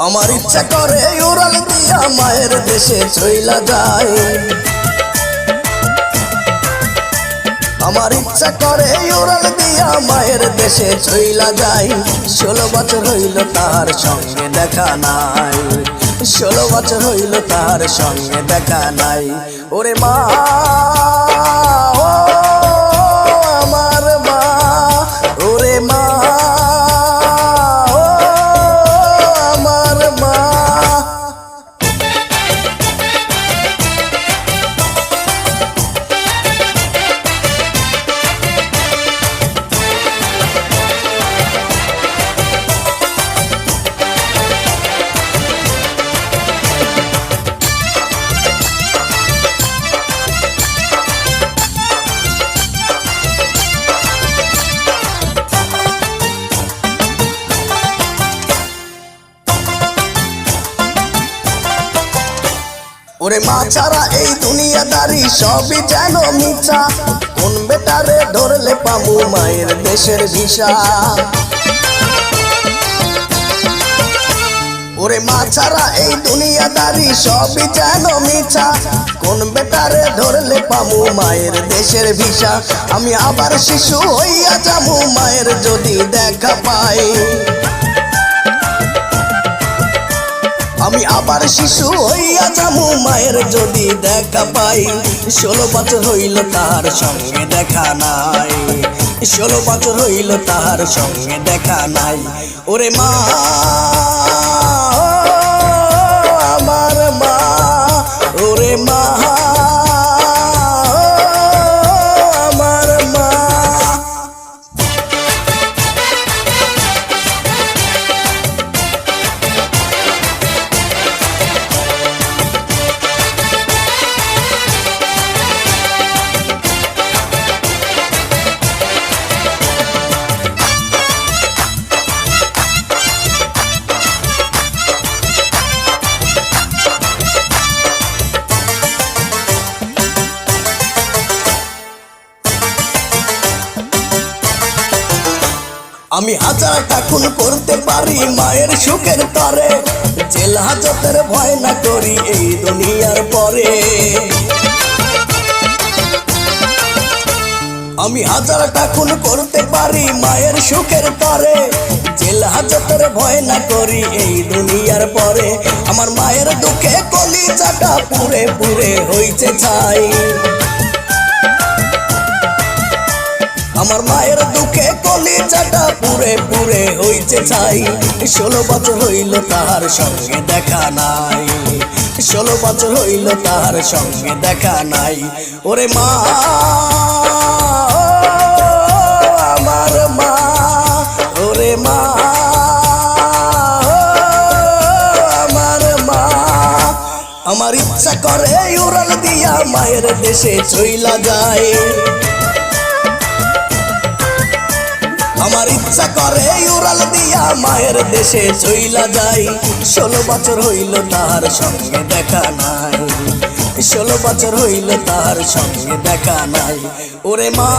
আমার ইচ্ছা করে উড়াল দিয়া মায়ের দেশে চইলা যায়। আমার ইচ্ছা করে উড়াল দিয়া মায়ের দেশে চইলা যায়। ষোলো বছর হইল তার সঙ্গে দেখা নাই। ষোলো বছর হইল তার সঙ্গে দেখা নাই। ওরে মা! ওরে মা ছাড়া এই দুনিয়াদারি সবই যেন মিছা। কোন বেটারে ধরলে পামু মায়ের দেশের ভিসা। ওরে মা ছাড়া এই দুনিয়াদারি সবই যেন মিছা। কোন বেটারে ধরলে পামু মায়ের দেশের ভিসা। আমি আবার শিশু হইয়া যাব মায়ের যদি দেখা পাই। আমি আবার শিশু হইয়া যামু, মায়ের যদি দেখা পাই। ষোলো বছর হইল তার সঙ্গে দেখা নাই। ষোলো বছর হইল তার সঙ্গে দেখা নাই। ওরে মা আমি হাজারটা খুন করতে পারি মায়ের সুখের তরে। জেল হাজতের ভয় না করি এই দুনিয়ার পরে। আমি হাজারটা খুন করতে পারি মায়ের সুখের তরে। জেল হাজতের ভয় না করি এই দুনিয়ার পরে। আমার মায়ের দুঃখে কলিজাটা পুরে পুরে হইছে ছাই। আমার মায়ের দুঃখে কলিজাটা পুরে পুরে হইছে ছাই। ষোলো বছর হইল তাহার সঙ্গে দেখা নাই। ষোলো বছর হইল তাহার সঙ্গে দেখা নাই। ওরে মা, আমার মা, ওরে মা। আমার ইচ্ছা করে উড়াল দিয়া মায়ের দেশে চইলা যায়। আমার ইচ্ছা করে উড়াল দিয়া মায়ের দেশে চইলা যাই। ষোলো বছর হইল তার সঙ্গে দেখা নাই। ষোলো বছর হইল তার সঙ্গে দেখা নাই। ওরে মা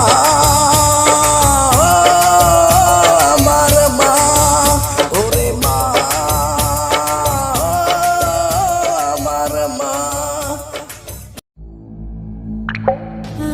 Mm-hmm.